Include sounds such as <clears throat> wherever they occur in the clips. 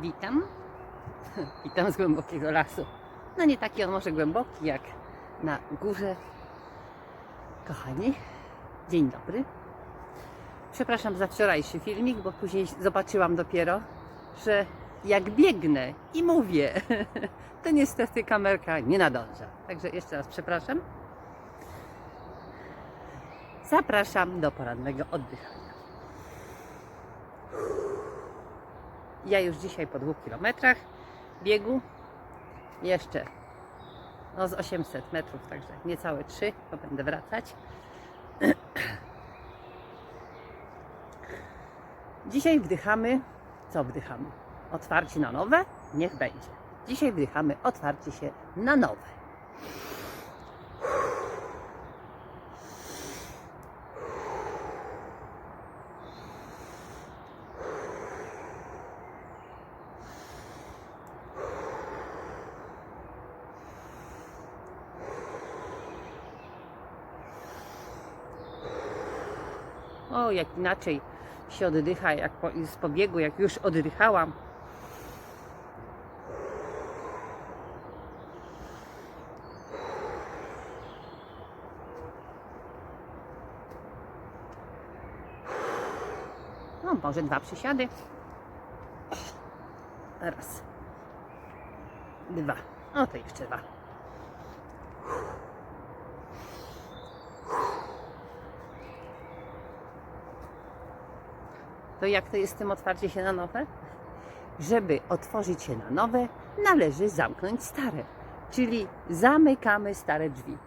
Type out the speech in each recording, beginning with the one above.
Witam. <laughs> Witam z głębokiego lasu. No nie taki on może głęboki jak na górze. Kochani, dzień dobry. Przepraszam za wczorajszy filmik, bo później zobaczyłam dopiero, że jak biegnę i mówię, <laughs> to niestety kamerka nie nadąża. Także jeszcze raz przepraszam. Zapraszam do porannego oddychania. Ja już dzisiaj po dwóch kilometrach biegu. Jeszcze no z 800 metrów, także niecałe 3, bo będę wracać. <clears throat> Dzisiaj wdychamy, co wdychamy? Otwarcie na nowe? Niech będzie. Dzisiaj wdychamy otwarcie się na nowe. O, jak inaczej się oddycha, jak po, z pobiegu, jak już oddychałam. No, może dwa przysiady. Raz. Dwa. O, to jeszcze dwa. To jak to jest z tym otwarcie się na nowe? Żeby otworzyć się na nowe, należy zamknąć stare. Czyli zamykamy stare drzwi.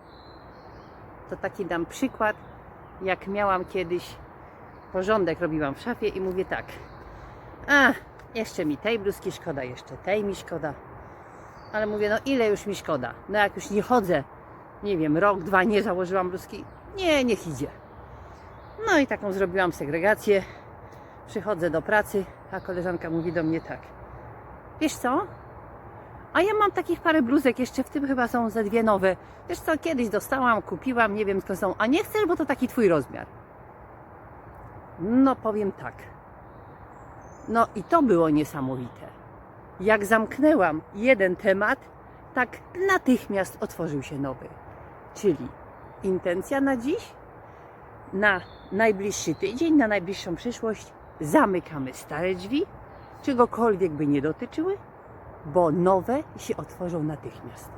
To taki dam przykład, jak miałam kiedyś porządek robiłam w szafie i mówię tak. A, jeszcze mi tej bluzki szkoda, jeszcze tej mi szkoda. Ale mówię, no ile już mi szkoda? No jak już nie chodzę, nie wiem, rok, dwa nie założyłam bluzki, nie, niech idzie. No i taką zrobiłam segregację. Przychodzę do pracy, a koleżanka mówi do mnie tak. Wiesz co? A ja mam takich parę bluzek, jeszcze w tym chyba są ze dwie nowe. Wiesz co, kiedyś dostałam, kupiłam, nie wiem skąd są. A nie chcesz, bo to taki twój rozmiar. No powiem tak. No i to było niesamowite. Jak zamknęłam jeden temat, tak natychmiast otworzył się nowy. Czyli intencja na dziś, na najbliższy tydzień, na najbliższą przyszłość zamykamy stare drzwi, czegokolwiek by nie dotyczyły, bo nowe się otworzą natychmiast.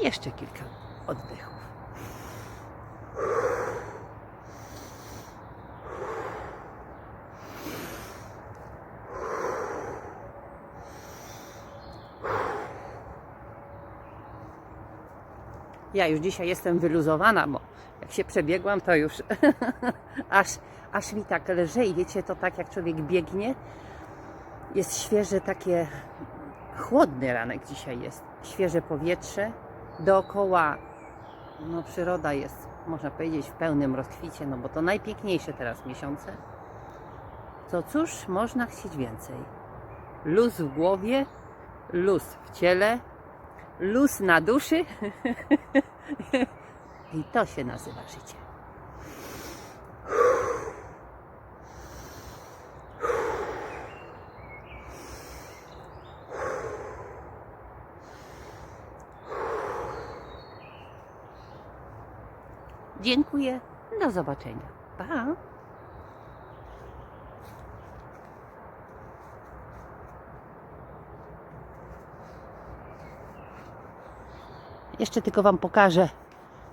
I jeszcze kilka oddechów. Ja już dzisiaj jestem wyluzowana, bo jak się przebiegłam, to już <laughs> aż, aż mi tak lżej. Wiecie, to tak jak człowiek biegnie, jest świeże takie, chłodny ranek dzisiaj jest, świeże powietrze, dookoła no, przyroda jest, można powiedzieć, w pełnym rozkwicie, no bo to najpiękniejsze teraz miesiące. To cóż, można chcieć więcej. Luz w głowie, luz w ciele, luz na duszy <laughs> i to się nazywa życie. Dziękuję. Do zobaczenia. Pa. Jeszcze tylko Wam pokażę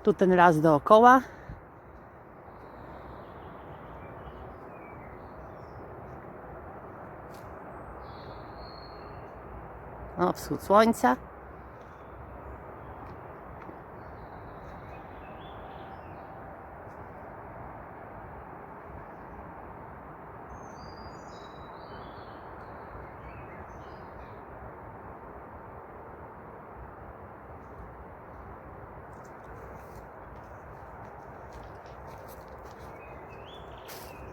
tu ten raz dookoła. O, wschód słońca.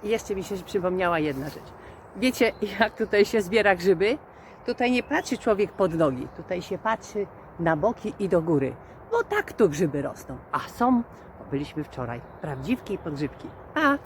Jeszcze mi się przypomniała jedna rzecz. Wiecie, jak tutaj się zbiera grzyby? Tutaj nie patrzy człowiek pod nogi, tutaj się patrzy na boki i do góry, bo tak tu grzyby rosną. A są, byliśmy wczoraj, prawdziwki i podgrzybki. A